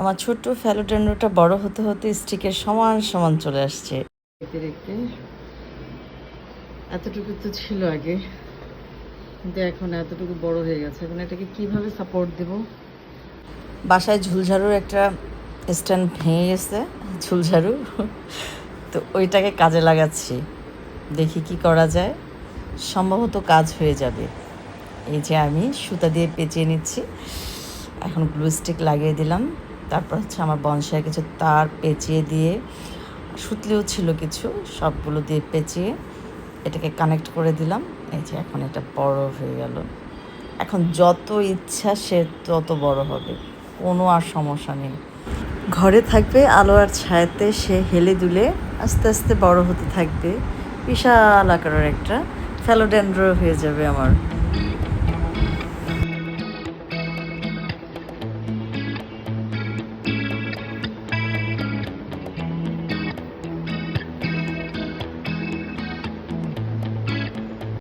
আমার ছোট্ট ফ্যালোডেন্ড্রোটা বড় হতে হতে স্টিকের সমান সমান চলে আসছে। দেখতে দেখতে এতটুকু তো ছিল আগে। কিন্তু এখন এতটুকু বড় হয়ে গেছে। এখন এটাকে কীভাবে সাপোর্ট দেব? বাসায় ঝুলঝাড়ুর একটা স্ট্যান্ড ভেঙে গেছে ঝুলঝাড়ু তো ওইটাকে কাজে লাগাচ্ছি। দেখি কি করা যায়। সম্ভবত কাজ হয়ে যাবে। এই যে আমি সুতা দিয়ে পেঁচিয়ে নিচ্ছি। এখন গ্লু স্টিক লাগিয়ে দিলাম। তারপর হচ্ছে আমার বনসায় কিছু তার পেঁচিয়ে দিয়ে সুতলিও ছিল কিছু, সবগুলো দিয়ে পেঁচিয়ে এটাকে কানেক্ট করে দিলাম। এই যে এখন এটা বড় হয়ে গেল। এখন যত ইচ্ছা সে তত বড় হবে, কোনো আর সমস্যা নেই। ঘরে থাকবে, আলো আর ছায়াতে সে হেলে দুলে আস্তে আস্তে বড় হতে থাকবে। বিশাল আকারের একটা ফ্যালোডেন্ড্রো হয়ে যাবে আমার।